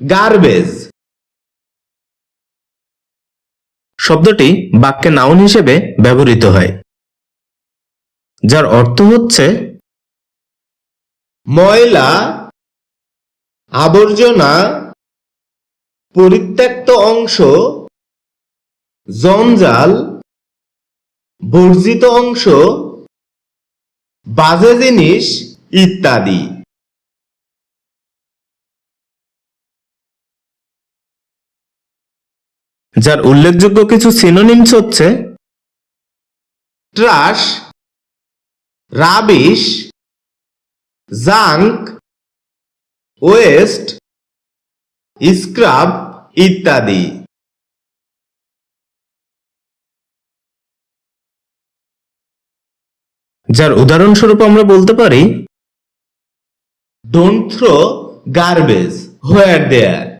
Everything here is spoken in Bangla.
গার্বেজ শব্দটি বাক্যে নাউন হিসেবে ব্যবহৃত হয়, যার অর্থ হচ্ছে ময়লা, আবর্জনা, পরিত্যক্ত অংশ, জঞ্জাল, বর্জিত অংশ, বাজে জিনিস ইত্যাদি। যার উল্লেখযোগ্য কিছু সিনোনিমস হচ্ছে trash rubbish junk waste scrub ইত্যাদি। যার উদাহরণস্বরূপ আমরা বলতে পারি don't throw garbage where there